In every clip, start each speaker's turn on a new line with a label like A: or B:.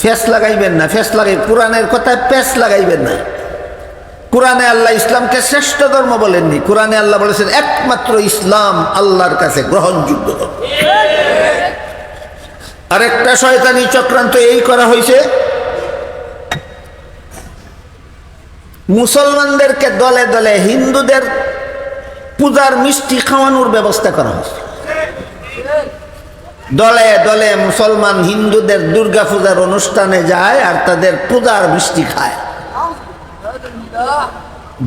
A: Face লাগাইবেন না, face লাগাই কোরআনের কথায় পেস লাগাইবেন না। কোরআনে আল্লাহ ইসলামকে শ্রেষ্ঠ ধর্ম বলেননি। কোরআনে আল্লাহ বলেছেন, একমাত্র ইসলাম আল্লাহর কাছে গ্রহণযোগ্য ধর্ম। আরেকটা শয়তানি চক্রান্ত এই করা হয়েছে। মুসলমানদেরকে দলে দলে হিন্দুদের পূজার মিষ্টি খাওয়ানোর ব্যবস্থা করা হয়েছে। দলে দলে মুসলমান হিন্দুদের দুর্গা পূজার অনুষ্ঠানে যায় আর তাদের পূজার মিষ্টি খায়।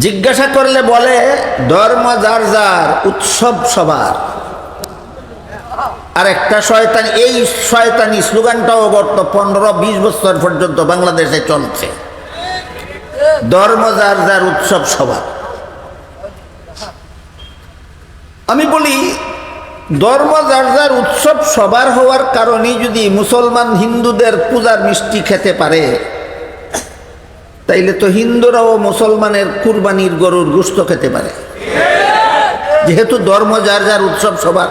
A: জিজ্ঞাসা করলে বলে, ধর্ম যার যার, উৎসব সবার। আর একটা শয়তানি, এই শয়তানি স্লোগানটাও গত পনেরো, বিশ বছর পর্যন্ত বাংলাদেশে চলছে। ধর্ম যার যার, উৎসব সবার। আমি বলি ধর্ম যার যার উৎসব সবার হওয়ার কারণে যদি মুসলমান হিন্দুদের পূজার মিষ্টি খেতে পারে, তাইলে তো হিন্দুরাও মুসলমানের কুরবানির গরুর গুস্ত খেতে পারে। যেহেতু ধর্ম যার যার উৎসব সবার।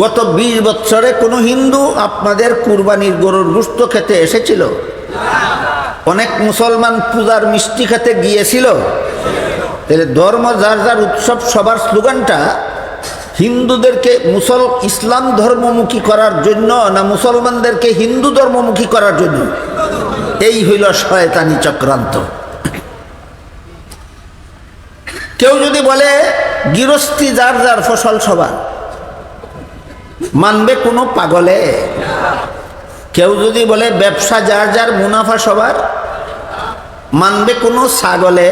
A: গত বিশ বৎসরে কোনো হিন্দু আপনাদের কুরবানির গরুর গুস্ত খেতে এসেছিল? অনেক মুসলমান পূজার মিষ্টি খেতে গিয়েছিল? তাহলে ধর্ম যার যার উৎসব সবার স্লোগানটা হিন্দুদেরকে মুসল ইসলাম ধর্মমুখী করার জন্য না মুসলমানদেরকে হিন্দু ধর্মমুখী করার জন্য? এই হইল শয়তানি চক্রান্ত। কেউ যদি বলে, গৃহস্থী যার যার ফসল সবার, মানবে কোনো পাগলে? কেউ যদি বলে, ব্যবসা যার যার, মুনাফা সবার, মানবে কোনো ছাগলে?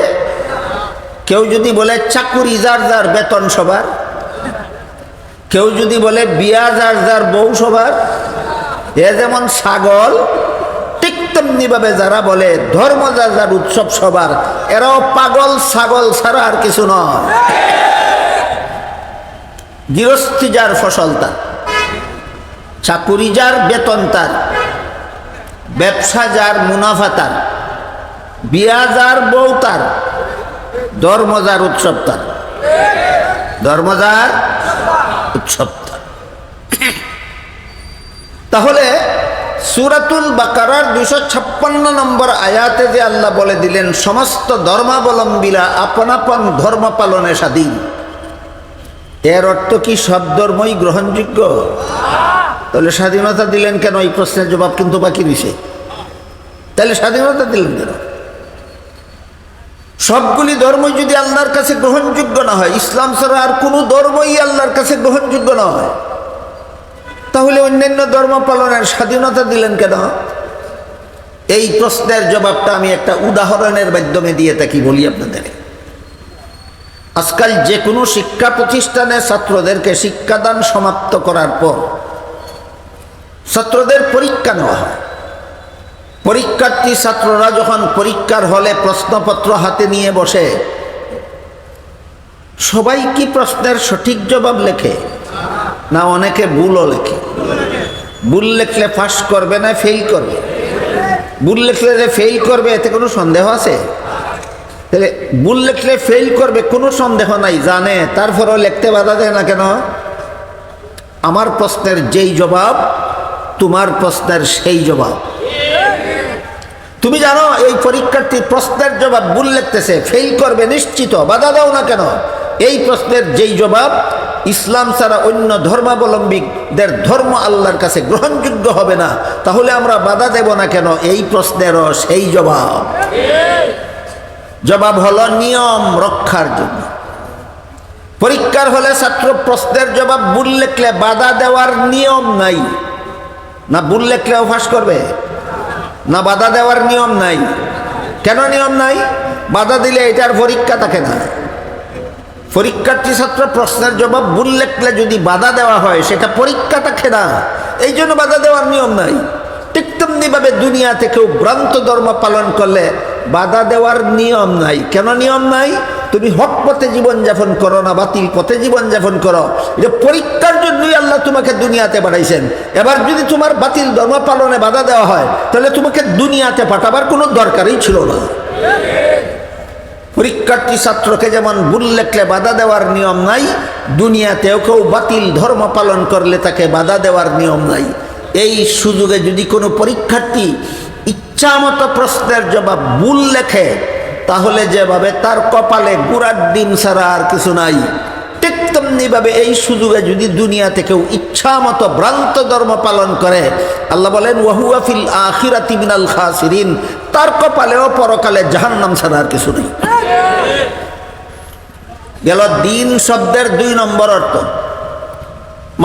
A: কেউ যদি বলে, চাকুরি যার যার, বেতন সবার কেউ যদি বলে বিয়া যার যার বউ সবার, এ যেমন ছাগল, ঠিক তেমনিভাবে যারা বলে ধর্ম যার যার উৎসব সবার, এরাও পাগল ছাগল ছাড়া আর কিছু নয়। গৃহস্থী যার ফসল তার, চাকুরি যার বেতন তার, ব্যবসা যার মুনাফা তার, বিয়া যার বউ তার, ধর্ম যার উৎসব তার। ধর্ম যার উৎসব তাহলে সুরাতুল বাকারার দুশো ছাপ্পান্ন নম্বর আয়াতে যে আল্লাহ বলে দিলেন, সমস্ত ধর্মাবলম্বীরা আপন আপন ধর্ম পালনে স্বাধীন। এর অর্থ কি সব ধর্মই গ্রহণযোগ্য? তাহলে স্বাধীনতা দিলেন কেন? এই প্রশ্নের জবাব কিন্তু বাকি দিছে তাহলে স্বাধীনতা দিলেন কেন? সবগুলি ধর্মই যদি আল্লাহর কাছে গ্রহণযোগ্য না হয়, ইসলাম ছাড়া আর কোনো ধর্মই আল্লাহর কাছে গ্রহণযোগ্য না হয়, তাহলে অন্যান্য ধর্ম পালনের স্বাধীনতা দিলেন কেন? এই প্রশ্নের জবাবটা আমি একটা উদাহরণের মাধ্যমে দিয়ে থাকি, বলি আপনাদের আজকাল যে কোনো শিক্ষা প্রতিষ্ঠানে ছাত্রদেরকে শিক্ষাদান সমাপ্ত করার পর ছাত্রদের পরীক্ষা নেওয়া হয়। পরীক্ষার্থী ছাত্ররা যখন পরীক্ষার হলে প্রশ্নপত্র হাতে নিয়ে বসে, সবাই কি প্রশ্নের সঠিক জবাব লেখে? না, অনেকে ভুলও লেখে। ভুল লেখলে পাস করবে না ফেল করবে? ভুল লেখলে যে ফেল করবে, এতে কোনো সন্দেহ আছে? তাহলে ভুল লেখলে ফেল করবে, কোনো সন্দেহ নাই, জানে, তারপরেও লিখতে বাধা দেয় না কেন? আমার প্রশ্নের যেই জবাব, তোমার প্রশ্নের সেই জবাব। তুমি জানো, এই পরীক্ষার্থী প্রশ্নের জবাব ভুল লিখতেছে ফেল করবে নিশ্চিত, বাধা দাও না কেন? এই প্রশ্নের যেই জবাব, ইসলাম ছাড়া অন্য ধর্মাবলম্বীদের ধর্ম আল্লাহর কাছে গ্রহণযোগ্য হবে না, তাহলে আমরা বাধা দেব না কেন? এই প্রশ্নেরও সেই জবাব। জবাব হলো নিয়ম রক্ষার জন্য। পরীক্ষার হলে ছাত্র প্রশ্নের জবাব ভুল লেখলে বাধা দেওয়ার নিয়ম নাই। না ভুল লেখলেও ফাঁস করবে? না বাধা দেওয়ার নিয়ম নাই। কেন নিয়ম নাই? বাধা দিলে এটার পরীক্ষা থাকে না। পরীক্ষার্থী ছাত্র প্রশ্নের জবাব ভুল লেখলে যদি বাধা দেওয়া হয়, সেটা পরীক্ষা থাকে না। এই জন্য বাধা দেওয়ার নিয়ম নাই। ঠিক তেমনিভাবে দুনিয়াতে কেউ ভ্রান্ত ধর্ম পালন করলে বাধা দেওয়ার নিয়ম নাই। কেন নিয়ম নাই? তুমি হক পথে জীবনযাপন করো না বাতিল পথে জীবনযাপন করো। এটা পরীক্ষার জন্যই আল্লাহ তোমাকে দুনিয়াতে পাঠাইছেন। এবার যদি তোমার বাতিল ধর্ম পালনে বাধা দেওয়া হয়, তাহলে তোমাকে দুনিয়াতে পাঠাবার কোনো দরকারই ছিল না। পরীক্ষার্থী ছাত্রকে যেমন ভুল লেখলে বাধা দেওয়ার নিয়ম নাই, দুনিয়াতেও কেউ বাতিল ধর্ম পালন করলে তাকে বাধা দেওয়ার নিয়ম নাই। এই সুযোগে যদি কোনো পরীক্ষার্থী ইচ্ছামতো প্রশ্নের জবাব ভুল লেখে তাহলে যেভাবে তার কপালে গুড়ার ডিম ছাড়া আর কিছু নাই, ঠিক তেমনিভাবে এই সুযোগে যদি দুনিয়াতে কেউ ইচ্ছা মতো ভ্রান্ত ধর্ম পালন করে, আল্লাহ বলেন ওয়াহুয়াফিল আখিরাতি মিনাল খাসিরিন তার কপালেও পরকালে জাহান্নাম ছাড়া আর কিছু নেই। গেল দিন শব্দের দুই নম্বর অর্থ।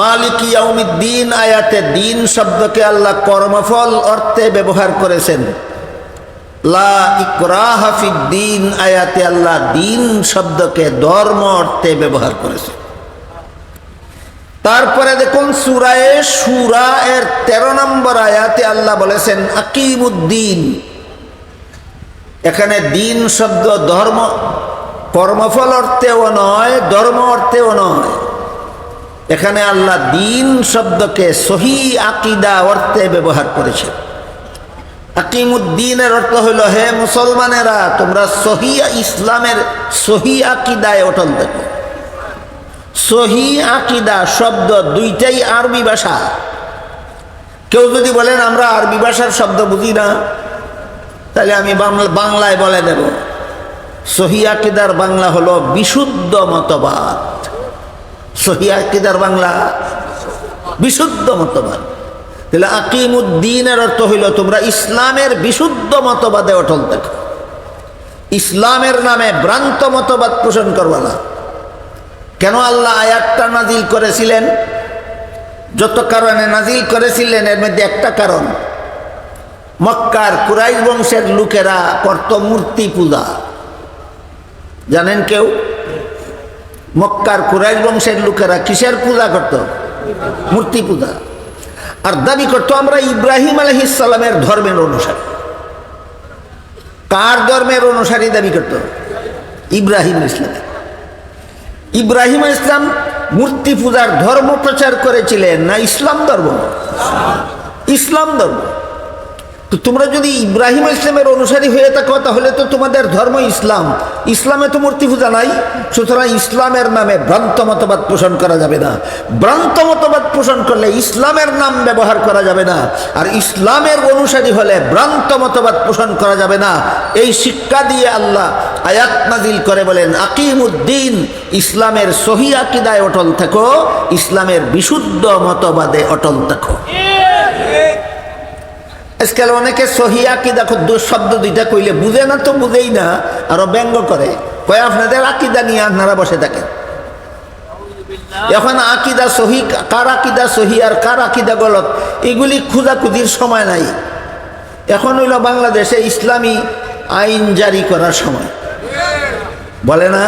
A: মালিক ইয়াউমিদ্দিন, আয়াতে দিন শব্দকে আল্লাহ কর্মফল অর্থে ব্যবহার করেছেন। লা ইকরাহা ফিদ্দিন আয়াতে আল্লাহ দিন শব্দকে ধর্ম অর্থে ব্যবহার করেছেন তারপরে দেখুন সুরায়ে সুরা এর তেরো নম্বর আয়াতে আল্লাহ বলেছেন, আকিমুদ্দিন। এখানে দিন শব্দ ধর্ম, কর্মফল অর্থেও নয়, ধর্ম অর্থেও নয়। এখানে আল্লাহ দিন শব্দকে সহি আকিদা অর্থে ব্যবহার করেছে আকিমুদ্দিনের অর্থ হইল, হে মুসলমানেরা, তোমরা সহি ইসলামের সহি আকিদায় অটল দেখো সহি আকিদা শব্দ দুইটাই আরবি ভাষা। কেউ যদি বলেন, আমরা আরবি ভাষার শব্দ বুঝি না, তাহলে আমি বাংলা, বাংলায় বলে দেব। সহি আকিদার বাংলা হলো বিশুদ্ধ মতবাদ। সহি আকিদার বাংলা বিশুদ্ধ মতবাদ। তাহলে আকিমুদ্দিনের অর্থ হইল তোমরা ইসলামের বিশুদ্ধ মতবাদে অটল দেখো ইসলামের নামে ভ্রান্ত মতবাদ পোষণ করবা না। কেন আল্লাহ আয়াতটা নাজিল করেছিলেন? যত কারণে নাজিল করেছিলেন, এর মধ্যে একটা কারণ। মক্কার কুরাইশ বংশের লোকেরা করত মূর্তি পূজা। জানেন কেউ? মক্কার কুরাইশ বংশের লোকেরা কিসের পূজা করত? মূর্তি পূজা। আর দাবি করত, আমরা ইব্রাহিম আলহিসাল্লামের ধর্মের অনুসারী। কার ধর্মের অনুসারী দাবি করত? ইব্রাহিম ইসলামের ইব্রাহিম ইসলাম মূর্তি পূজার ধর্ম প্রচার করেছিলেন না ইসলাম ধর্ম? ইসলাম ধর্ম। তো তোমরা যদি ইব্রাহিম ইসলামের অনুসারী হয়ে থাকো, তাহলে তো তোমাদের ধর্ম ইসলাম। ইসলামে তো মূর্তি পূজা নাই, সুতরাং ইসলামের নামে ভ্রান্ত মতবাদ পোষণ করা যাবে না। ভ্রান্ত মতবাদ পোষণ করলে ইসলামের নাম ব্যবহার করা যাবে না, আর ইসলামের অনুসারী হলে ভ্রান্ত মতবাদ পোষণ করা যাবে না। এই শিক্ষা দিয়ে আল্লাহ আয়াত নাজিল করে বলেন, আকিমুদ্দিন, ইসলামের সহি আকিদায় অটল থাকো, ইসলামের বিশুদ্ধ মতবাদে অটল থাকো। আজকাল অনেকে সহিয়া কি দেখো শব্দ দুইটা কইলে বুঝে না তো বুঝেই না, আরও ব্যঙ্গ করে। কয় আপনাদের আকিদা নিয়ে আপনারা বসে থাকেন। এখন আকিদা সহি, কার আকিদা সহি আর কার আকিদা গলত, এগুলি খুঁজাখুঁজির সময় নাই। এখন হইল বাংলাদেশে ইসলামী আইন জারি করার সময়। বলে না?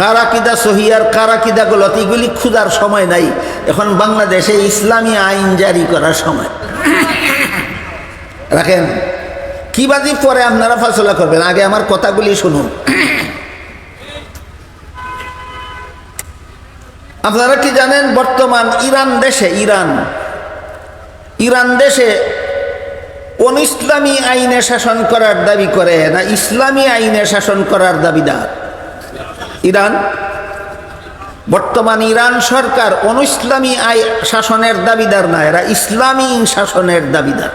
A: কার আকিদা সহি আর কার আকিদা গলত, এগুলি খুঁজার সময় নাই। এখন বাংলাদেশে ইসলামী আইন জারি করার সময়। রাখেন। কি বাজি পরে আপনারা ফসলা করবেন? আগে আমার কথাগুলি শুনুন। আপনারা কি জানেন বর্তমান ইরান দেশে, ইরান ইরান দেশে কোন ইসলামী আইনে শাসন করার দাবি করে না ইসলামী আইনে শাসন করার দাবিদার? ইরান? বর্তমান ইরান সরকার কোন ইসলামী আই শাসনের দাবিদার না, এরা ইসলামী শাসনের দাবিদার।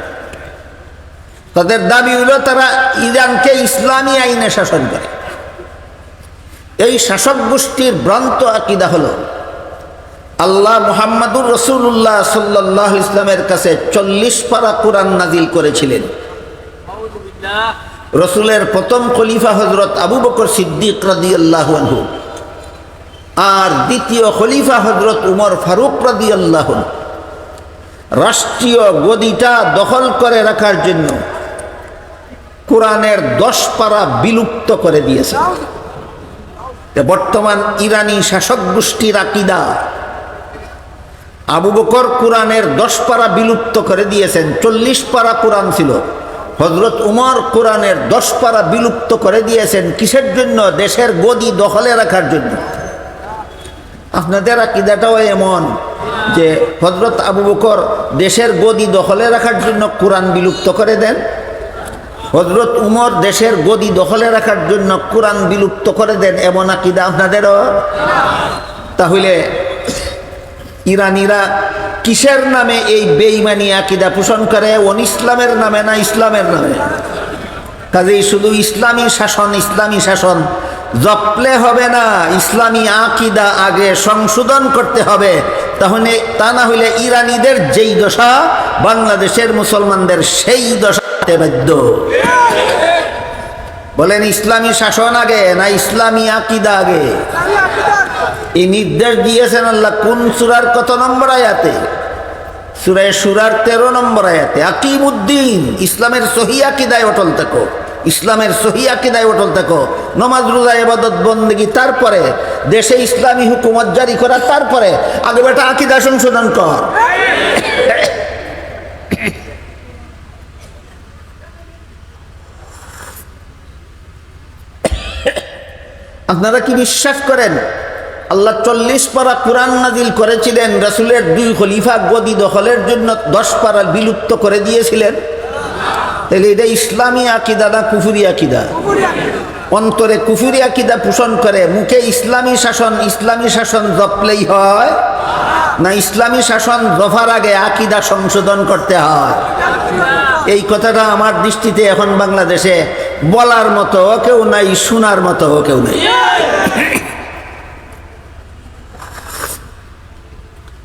A: তাদের দাবি হইল, তারা ইরানকে ইসলামী আইনে শাসন করে। এই শাসক গোষ্ঠীর ভ্রান্ত আকিদা হল, আল্লাহ মুহাম্মাদুর রসুল্লাহ সাল্লাহ ইসলামের কাছে চল্লিশ পারা কোরআন নাজিল করেছিলেন। রসুলের প্রথম খলিফা হজরত আবু বকর সিদ্দিক রাদি আল্লাহ আর দ্বিতীয় খলিফা হজরত উমর ফারুক রাদি আল্লাহ রাষ্ট্রীয় গদিটা দখল করে রাখার জন্য কোরআনের দশ পারা বিলুপ্ত করে দিয়েছে। বর্তমান ইরানি শাসক গোষ্ঠীর আকিদা, আবু বকর কোরআনের দশ পারা বিলুপ্ত করে দিয়েছেন, চল্লিশ পারা কোরআন ছিল। হজরত উমর কোরআনের দশ পারা বিলুপ্ত করে দিয়েছেন কিসের জন্য? দেশের গদি দখলে রাখার জন্য। আপনাদের আকিদাটাও এমন যে হজরত আবু বকর দেশের গদি দখলে রাখার জন্য কোরআন বিলুপ্ত করে দেন হজরত উমর দেশের গদি দখলে রাখার জন্য কোরআন বিলুপ্ত করে দেন, এমন আকিদা আপনাদেরও? তাহলে ইরানিরা কিসের নামে এই বেইমানি আকিদা পোষণ করে? অন ইসলামের নামে না ইসলামের নামে? কাজেই শুধু ইসলামী শাসন ইসলামী শাসন। জপলে হবে না, ইসলামী আকিদা আগে সংশোধন করতে হবে। তাহলে তা না হইলে ইরানিদের যেই দশা, বাংলাদেশের মুসলমানদের সেই দশা। হতে বাধ্য। বলেন, ইসলামী শাসন আগে না ইসলামী আকিদা আগে? এই নির্দেশ দিয়েছেন আল্লাহ কোন সুরার কত নম্বর আয়াতে? সুরায় সুরার তেরো নম্বর আয়াতে আকিম উদ্দিন ইসলামের সহি আকিদায় অটল থাকো। ইসলামের সহি আকিদায় অটল থাকো। নমাজ, রোজা এবাদত বন্দেগী, তারপরে দেশে ইসলামী হুকুমত জারি করা তারপরে আগে বেটা আকিদা সংশোধন কর। আপনারা কি বিশ্বাস করেন? আল্লাহ চল্লিশ পারা কোরআন নাজিল করেছিলেন, রাসুলের দুই খলিফা গদি দখলের জন্য দশ পারা বিলুপ্ত করে দিয়েছিলেন। তাহলে এটা ইসলামী আকিদা না কুফুরি আকিদা? অন্তরে কুফুরি আকিদা পোষণ করে, মুখে ইসলামী শাসন ইসলামী শাসন জপলেই হয়, না ইসলামী শাসন জফার আগে আকিদা সংশোধন করতে হয়? এই কথাটা আমার দৃষ্টিতে এখন বাংলাদেশে বলার মতো কেউ নাই, শোনার মতো কেউ নাই।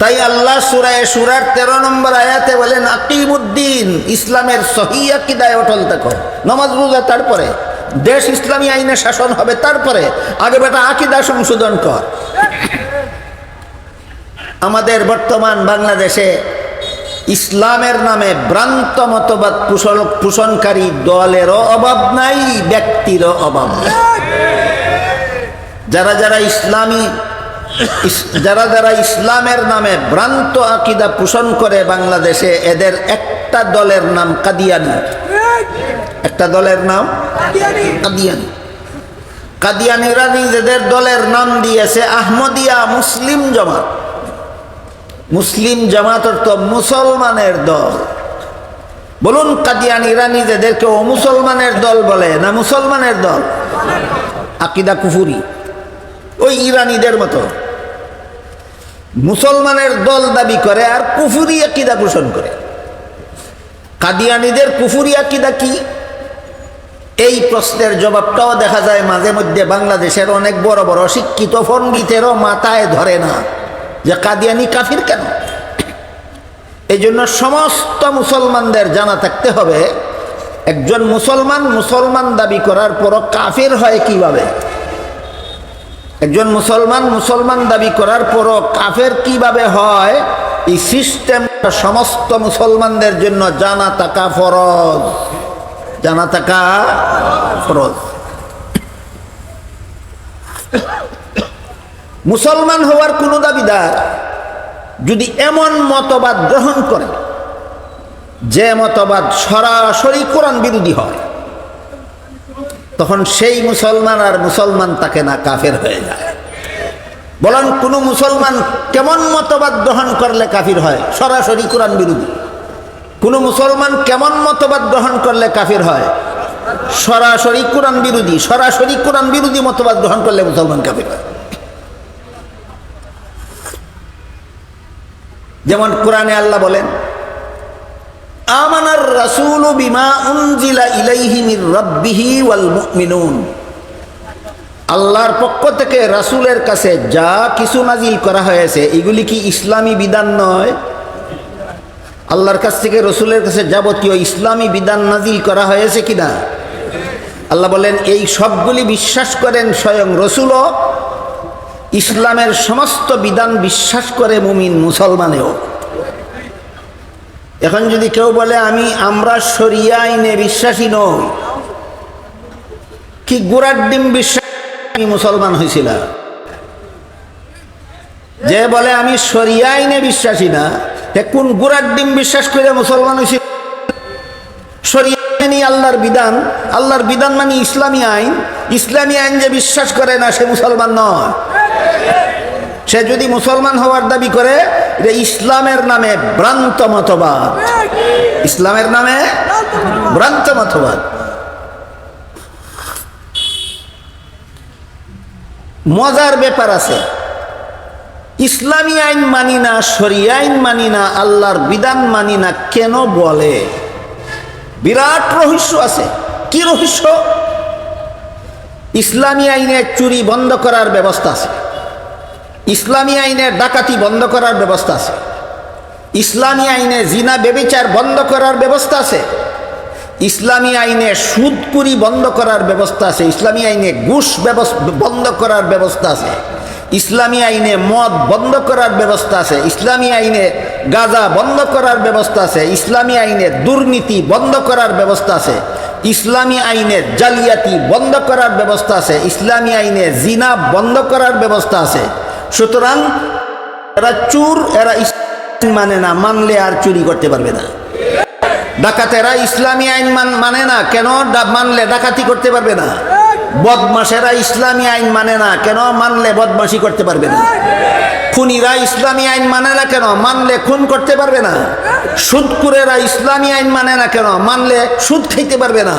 A: তাই আল্লাহ সুরায় সুরার তেরো নম্বর আয়াতে বলেন, আকিমুদ্দিন, ইসলামের সহি আকিদায় অটল দেখো নমাজ রোজা, তারপরে। দেশ ইসলামী আইনে শাসন হবে, তারপরে। আগে বেটা আকিদা সংশোধন কর। আমাদের বর্তমান বাংলাদেশে ইসলামের নামে ভ্রান্ত মতবাদ পোষণ পোষণকারী দলেরও অভাব নাই, ব্যক্তিরও অভাব যারা যারা ইসলামী যারা যারা ইসলামের নামে ভ্রান্ত আকিদা পোষণ করে বাংলাদেশে, এদের একটা দলের নাম কাদিয়ানি। একটা দলের নাম কাদিয়ানি। কাদিয়ানিরা নিজেদের দলের নাম দিয়েছে আহমদিয়া মুসলিম জামাত। মুসলিম জামাত অর্থ মুসলমানের দল। বলুন কাদিয়ানিরা নিজেদেরকে ও মুসলমানের দল বলে, না মুসলমানের দল? আকিদা কুফুরি। ওই ইরানিদের মতো। মুসলমানের দল দাবি করে আর কুফুরি আকিদা পোষণ করে। কাদিয়ানিদের কুফুরি আকিদা কি? এই প্রশ্নের জবাবটাও দেখা যায় মাঝে মধ্যে বাংলাদেশের অনেক বড় বড় শিক্ষিত পণ্ডিতেরও মাথায় ধরে না। যে কাদিয়ানি কাফির কেন? এই জন্য সমস্ত মুসলমানদের জানা থাকতে হবে, একজন মুসলমান মুসলমান দাবি করার পরও কাফির হয় কীভাবে? একজন মুসলমান মুসলমান দাবি করার পরও কাফের কীভাবে হয়? এই সিস্টেম সমস্ত মুসলমানদের জন্য জানা থাকা ফরজ। জানা থাকা ফরজ। মুসলমান হওয়ার কোনো দাবিদার যদি এমন মতবাদ গ্রহণ করে, যে মতবাদ সরাসরি কোরআন বিরোধী হয়, তখন সেই মুসলমান আর মুসলমান তাকে না কাফের হয়ে যায়। বলেন, কোন মুসলমান কেমন মতবাদ গ্রহণ করলে কাফির হয়? সরাসরি কোরআন বিরোধী। কোন মুসলমান কেমন মতবাদ গ্রহণ করলে কাফির হয়? সরাসরি কোরআন বিরোধী। সরাসরি কোরআন বিরোধী মতবাদ গ্রহণ করলে মুসলমান কাফির হয়। যেমন কোরআনে আল্লাহ বলেন, আমানার রাসূল বিমা উনজিলা ইলাইহি মির রাব্বিহি ওয়াল মুমিনুন। আল্লাহর পক্ষ থেকে রাসূলের কাছে যা কিছু নাজিল করা হয়েছে, এগুলি কি ইসলামী বিধান নয়? আল্লাহর কাছ থেকে রসুলের কাছে যাবতীয় ইসলামী বিধান নাজিল করা হয়েছে কিনা? আল্লাহ বলেন, এই সবগুলি বিশ্বাস করেন স্বয়ং রসুলও ইসলামের সমস্ত বিধান বিশ্বাস করে মুমিন মুসলমানেও। এখন যদি কেউ বলে, আমি, আমরা সরিয়া আইনে বিশ্বাসী নই। কি গোড়ার ডিম বিশ্বাস আমি মুসলমান হয়েছিলাম যে বলে, আমি সরিয়া আইনে বিশ্বাসী না কোন গোড়ার ডিম বিশ্বাস করে মুসলমান হয়েছিল সরিয়া আইনি আল্লাহর বিধান আল্লাহর বিধান মানে ইসলামী আইন। ইসলামী আইন যে বিশ্বাস করে না, সে মুসলমান নয়। সে যদি মুসলমান হওয়ার দাবি করে, এটা ইসলামের নামে ভ্রান্ত মতবাদ। ইসলামের নামে ভ্রান্ত মতবাদ। মজার ব্যাপার আছে। ইসলামী আইন মানি না সরি আইন মানি না, আল্লাহর বিধান মানি না, কেন বলে? বিরাট রহস্য আছে। কি রহস্য? ইসলামী আইনে চুরি বন্ধ করার ব্যবস্থা আছে। ইসলামী আইনে ডাকাতি বন্ধ করার ব্যবস্থা আছে। ইসলামী আইনে জিনা, বেবিচার বন্ধ করার ব্যবস্থা আছে। ইসলামী আইনে সুদপুরি বন্ধ করার ব্যবস্থা আছে। ইসলামী আইনে ঘুষ বন্ধ করার ব্যবস্থা আছে। ইসলামী আইনে মদ বন্ধ করার ব্যবস্থা আছে। ইসলামী আইনে গাঁজা বন্ধ করার ব্যবস্থা আছে। ইসলামী আইনে দুর্নীতি বন্ধ করার ব্যবস্থা আছে। ইসলামী আইনে জালিয়াতি বন্ধ করার ব্যবস্থা আছে। ইসলামী আইনে জিনা বন্ধ করার ব্যবস্থা আছে। সুতরাং এরা চুর, এরা মানে না, মানলে আর চুরি করতে পারবে না। ডাকাতেরা ইসলামী আইন মান- মানে না, কেন মানলে ডাকাতি করতে পারবে না? বদমাসেরা ইসলামী আইন মানে না, কেন মানলে বদমাসি করতে পারবে না? খুনিরা ইসলামী আইন মানে না কেন? মানলে খুন করতে পারবে না। সুদকুরেরা ইসলামী আইন মানে না কেন? মানলে সুদ খাইতে পারবে না।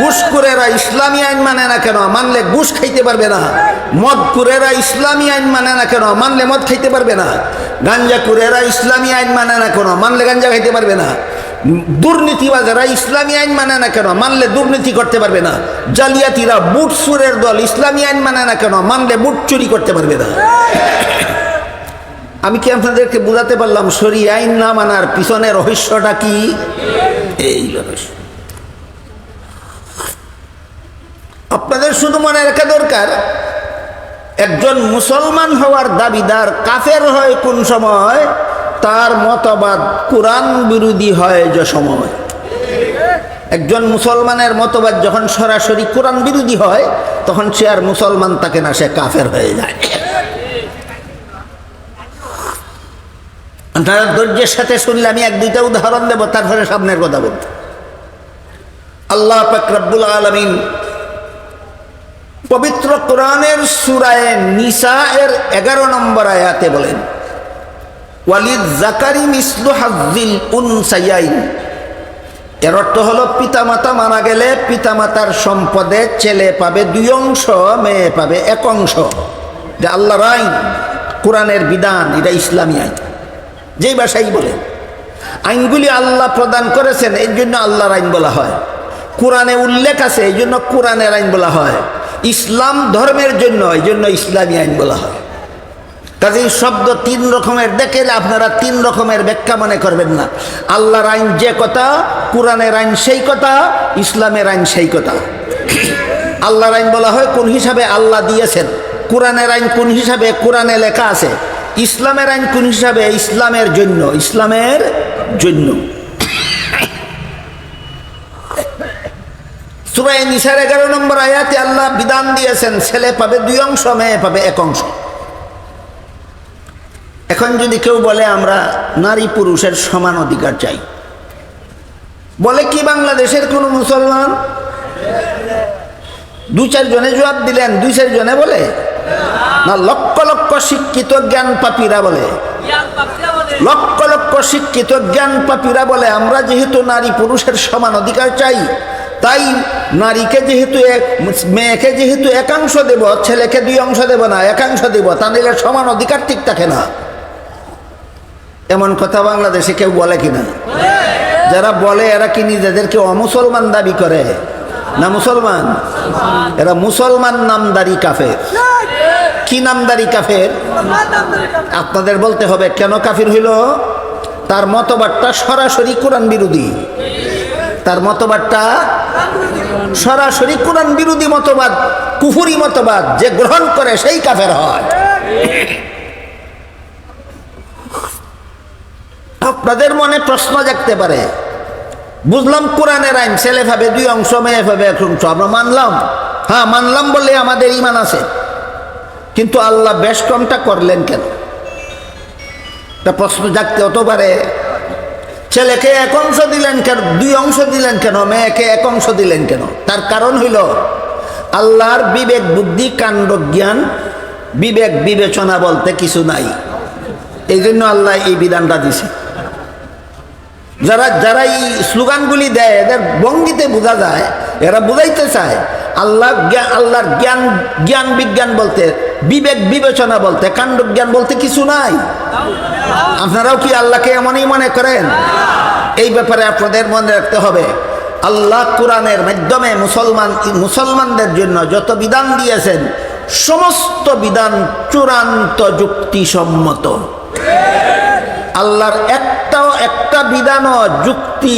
A: ঘুষকুরেরা ইসলামী আইন মানে না কেন? মানলে ঘুষ খাইতে পারবে না। মদকুরেরা ইসলামী আইন মানে না কেন? মানলে মদ খাইতে পারবে না। গাঞ্জাকুরেরা ইসলামী আইন মানে না কেন? মানলে গাঞ্জা খাইতে পারবে না। দুর্নীতিবাজারা ইসলামী আইন মানে না কেন? মানলে দুর্নীতি করতে পারবে না। জালিয়াতিরা বুট সুরের দল ইসলামী আইন মানে না কেন? মানলে বুট চুরি করতে পারবে না। আমি কি আপনাদেরকে বুঝাতে পারলাম সরি আইন না মানার পিছনে রহস্যটা কি? এই রহস্য। আপনাদের শুধু মনে রাখা দরকার, একজন মুসলমান হওয়ার দাবিদার কাফের হয় কোন সময়? তার মতবাদ কোরআন বিরোধী হয় যে সময়। একজন মুসলমানের মতবাদ যখন সরাসরি কোরআন বিরোধী হয়, তখন সে আর মুসলমান তাকে না, সে কাফের হয়ে যায়। আপনারা ধৈর্যের সাথে শুনলে আমি এক দুইটা উদাহরণ দেব, তারপরে সামনের কথা বলতে আল্লাহ পাকরাবুল আলমিন পবিত্র কোরআনের সুরায় নিসা এর এগারো নম্বর আয়াতে বলেন, ওয়ালিদ জাকারি মিসলু হাজিল উনসাইয়াইন। এর অর্থ হলো, পিতামাতা মারা গেলে পিতামাতার সম্পদে ছেলে পাবে দুই অংশ, মেয়ে পাবে এক অংশ। যে আল্লাহর আইন, কোরআনের বিধান, এটা ইসলামী আইন। যেই ভাষাই বলে। আইনগুলি আল্লাহ প্রদান করেছেন এই জন্য আল্লাহর আইন বলা হয়। কোরআনে উল্লেখ আছে, এই জন্য কোরআনের আইন বলা হয়। ইসলাম ধর্মের জন্য, এই জন্য ইসলামী আইন বলা হয়। কাজেই শব্দ তিন রকমের দেখে আপনারা তিন রকমের ব্যাখ্যা মনে করবেন না। আল্লাহর আইন যে কথা, কোরআনের আইন সেই কথা, ইসলামের আইন সেই কথা। আল্লাহর আইন বলা হয় কোন হিসাবে আল্লাহ দিয়েছেন। কোরআনের আইন কোন হিসাবে, কোরআনে লেখা আছে। ইসলামের আইন কোন হিসাবে? ইসলামের জন্য। ইসলামের জন্য। সুরাই নিসার এগারো নম্বর আয়াতে আল্লাহ বিধান দিয়েছেন, ছেলে পাবে দুই অংশ, মেয়ে পাবে এক অংশ। এখন যদি কেউ বলে, আমরা নারী পুরুষের সমান অধিকার চাই। বলে কি বাংলাদেশের কোন মুসলমান? দু চারজনে জবাব দিলেন, দুই চারজনে বলে না, লক্ষ লক্ষ শিক্ষিত জ্ঞান পাপীরা বলে। লক্ষ লক্ষ শিক্ষিত জ্ঞান পাপীরা বলে, আমরা যেহেতু নারী পুরুষের সমান অধিকার চাই, তাই নারীকে যেহেতু মেয়েকে যেহেতু একাংশ দেব, ছেলেকে দুই অংশ দেব না, একাংশ দেব, তা নিলে সমান অধিকার ঠিক থাকে না। এমন কথা বাংলাদেশে কেউ বলে কিনা? যারা বলে, এরা কি নিজেদেরকে অমুসলমান দাবি করে? না মুসলমান? এরা মুসলমান নামদারি কাফের। কি নামদারি কাফের? আপনাদের বলতে হবে, কেন কাফির হইল? তার মতবাদটা সরাসরি কোরআন বিরোধী। তার মতবাদটা সরাসরি কোরআন বিরোধী মতবাদ, কুফুরি মতবাদ যে গ্রহণ করে সেই কাফের হয়। আপনাদের মনে প্রশ্ন জাগতে পারে বুঝলাম কোরআনের আইন, ছেলে ভাবে দুই অংশ, মেয়ে ভাবে এক অংশ, আমরা মানলাম। হ্যাঁ মানলাম বলে আমাদের ইমান আছে। কিন্তু আল্লাহ বেশ করলেন কেন? তা প্রশ্ন জাগতে হতে পারে। ছেলেকে এক অংশ দিলেন কেন? দুই অংশ দিলেন কেন? মেয়েকে এক অংশ দিলেন কেন? তার কারণ হইল, আল্লাহর বিবেক, বুদ্ধি, কাণ্ড, জ্ঞান, বিবেক, বিবেচনা বলতে কিছু নাই। এই জন্য আল্লাহ এই বিধানটা দিছে। যারা যারা এই স্লোগানগুলি দেয়, এদের ভঙ্গিতে বোঝা যায়, এরা বুঝাইতে চায়, আল্লাহ জ্ঞান আল্লাহর জ্ঞান জ্ঞান বিজ্ঞান বলতে, বিবেক বিবেচনা বলতে, কাণ্ড জ্ঞান বলতে কিছু নাই। আপনারাও কি আল্লাহকে এমনই মনে করেন? এই ব্যাপারে আপনাদের মনে রাখতে হবে, আল্লাহ কোরআনের মাধ্যমে মুসলমান, মুসলমানদের জন্য যত বিধান দিয়েছেন, সমস্ত বিধান চূড়ান্ত যুক্তিসম্মত। আল্লাহর একটাও একটা বিধানও যুক্তি